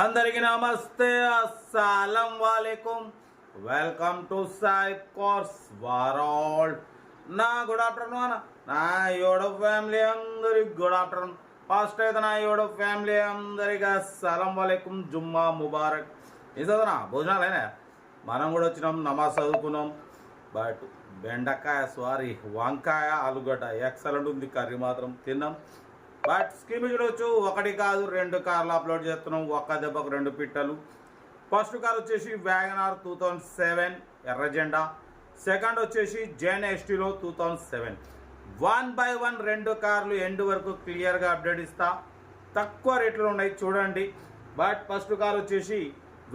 అందరికి నమస్తే అస్సలం వాలేకుం. Welcome to Sai course world. నా గుడ్ ఆఫ్టర్నూన్ నా యోడో ఫ్యామిలీ అందరికి గుడ్ ఆఫ్టర్నూన్. ఫస్ట్ అయితే నా యోడో ఫ్యామిలీ అందరికి అస్సలం వాలేకుం. జుమ్మా ముబారక్. ఏం భోజనాలేనా? మనం కూడా వచ్చినాం నమాజ్ చదువుకున్నాం. బట్ బెండకాయ సారీ వంకాయ ఆలుగడ్డ ఎక్సలెంట్ ఉంది కర్రీ మాత్రం తిన్నాం. బట్ స్కీమ్ చూడవచ్చు ఒకటి కాదు రెండు కార్లు అప్లోడ్ చేస్తున్నాం. ఒక్క దెబ్బకు రెండు పిట్టలు. ఫస్ట్ కార్ వచ్చేసి wagon R two thousand seven ఎర్రజెండా. Second వచ్చేసి Zen ఎస్టీలో two thousand seven one by one రెండు కార్లు ఎండ్ వరకు క్లియర్గా అప్డేట్ ఇస్తా. తక్కువ రేట్లు ఉన్నాయి చూడండి. బట్ ఫస్ట్ కార్ వచ్చేసి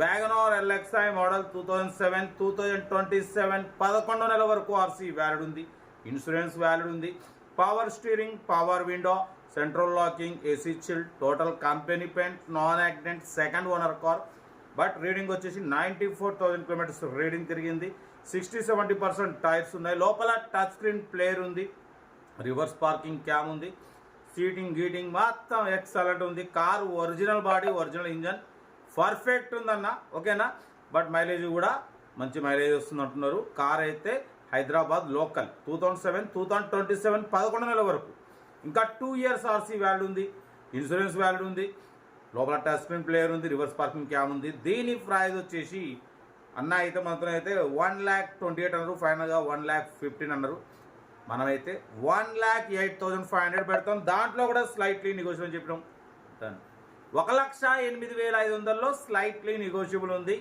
wagon R LXI model two thousand seven two thousand twenty seven పదకొండు నెలల వరకు ఆర్సీ వ్యాలిడ్ ఉంది. ఇన్సూరెన్స్ వ్యాలిడ్ ఉంది. Power steering power window central locking AC chilled total company paint non accident second owner car but reading వచ్చేసి ninety four thousand kilometres reading తిరిగింది. Sixty seventy percent tyres ఉన్నాయి. లోపల touch screen player ఉంది. Reverse parking cam ఉంది. Seating గీటింగ్ మొత్తం excellent ఉంది. Car original body original engine perfect ఉందన్న ఓకేనా? బట్ మైలేజ్ కూడా మంచి మైలేజ్ వస్తుంది అంటున్నారు. కార్ అయితే Hyderabad local two thousand seven two thousand twenty seven పదకొండు నెలల వరకు. ఇంకా టూ ఇయర్స్ ఆర్సీ వ్యాల్యూ ఉంది ఇన్సూరెన్స్ వ్యాల్యూ ఉంది లోపల టచ్ స్క్రీన్ ప్లేయర్ ఉంది రివర్స్ పార్కింగ్ క్యామ్ ఉంది. దీని ప్రైజ్ వచ్చేసి అన్న అయితే మాత్రం అయితే వన్ ల్యాక్ ట్వంటీ ఎయిట్ అన్నారు ఫైనల్గా వన్ ల్యాక్ ఫిఫ్టీన్ అన్నారు. మనమైతే one lakh eight thousand five hundred పెడతాం. దాంట్లో కూడా స్లైట్లీ నెగోషియబుల్ చెప్పడం దాన్ని ఒక లక్ష ఎనిమిది వేల ఐదు వందల్లో స్లైట్లీ నెగోషియబుల్ ఉంది.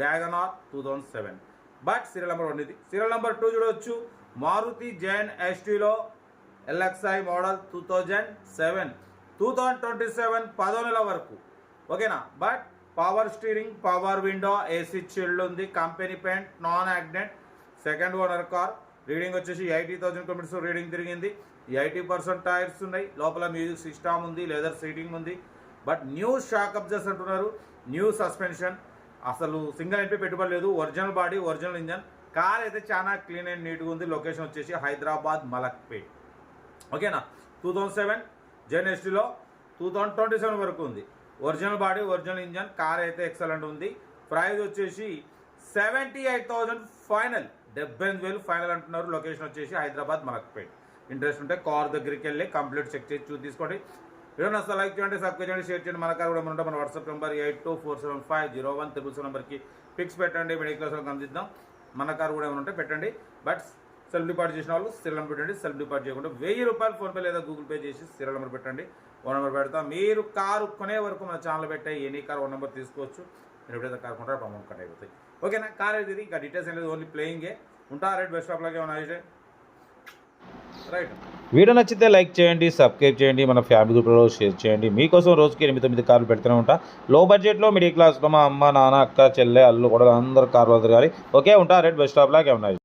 Wagon R two thousand seven but serial number one ఇది. సీరియల్ నెంబర్ టూ చూడవచ్చు Maruti Zen ఎస్టీలో LXI model two thousand seven two thousand twenty seven పదో నెల వరకు. ఓకేనా? But power steering power window AC chilled ఉంది company paint non accident second owner car reading వచ్చేసి eighty thousand kilometres reading తిరిగింది. Eighty percent tyres ఉన్నాయి. లోపల music system ఉంది లెదర్ సీటింగ్ ఉంది. బట్ న్యూ షాక్ అబ్జర్స్ అంటున్నారు. న్యూ సస్పెన్షన్ అసలు single ఎంపీ పెట్టుబడి లేదు. Original body original engine car అయితే చాలా క్లీన్ అండ్ నీట్గా ఉంది. లొకేషన్ వచ్చేసి హైదరాబాద్ మలక్పేట్. ఓకేనా? టూ థౌజండ్ సెవెన్ జెన్ఎస్టీలో టూ థౌజండ్ ట్వంటీ సెవెన్ వరకు ఉంది. Original body original engine car అయితే ఎక్సలెంట్ ఉంది. ప్రైస్ వచ్చేసి సెవెంటీ ఎయిట్ థౌజండ్ ఫైనల్. డెబ్బై ఎనిమిది వేలు ఫైనల్ అంటున్నారు. లొకేషన్ వచ్చేసి హైదరాబాద్ మలక్పేట్. ఇంట్రెస్ట్ ఉంటే కార్ దగ్గరికి వెళ్ళి కంప్లీట్ చెక్ చేసి చూసి తీసుకోండి. వీడియో అసలు లైక్ చేయండి సబ్స్క్రైబ్ చేయండి షేర్ చేయండి. మన కార్ కూడా ఉంటే మన WhatsApp number eight two four seven five zero one triple seven నెంబర్కి పిక్స్ పెట్టండి. మిడిల్ క్లాస్ అందిద్దాం మన కార్ కూడా ఏమైనా ఉంటే పెట్టండి. బట్ సెల్ఫ్ డిపాజిట్ చేసిన వాళ్ళు సిరల్ నెంబర్ పెట్టండి సెల్ఫ్ డిపాజిట్ చేయకుండా వెయ్యి రూపాయలు ఫోన్పే లేదా గూగుల్ పే చేసి సిరల్ నెంబర్ పెట్టండి. ఓన్ నెంబర్ పెడతాం. మీరు కారు కొనే వరకు మన ఛానల్ పెట్టే ఎనీ కార్ వన్ నెంబర్ తీసుకోవచ్చు. మీరు ఎప్పుడైతే కార్ కొంటారో అప్పుడు అమౌంట్ కట్ అయిపోతాయి. ఓకేనా? కార్ అయితే ఇంకా డీటెయిల్స్ అనేది ఓన్లీ ప్లేయింగే ఉంటా రైట్ బెస్ట్ ఆఫ్ లాగే ఉన్నాయి రైట్ వీడియో నచ్చితే లైక్ చేయండి సబ్స్క్రైబ్ చేయండి మన ఫ్యామిలీ గ్రూప్లో షేర్ చేయండి. మీకోసం రోజుకి ఎనిమిది తొమ్మిది కార్లు పెడుతూనే ఉంటా. లో బడ్జెట్లో మిడిల్ క్లాస్లో మా అమ్మ నాన్న అక్క చెల్లె అల్లు కూడా అందరు కార్లు తిరగాలి ఓకే ఉంటా రేట్ బెస్ట్ స్టాప్లాగే ఉన్నాయి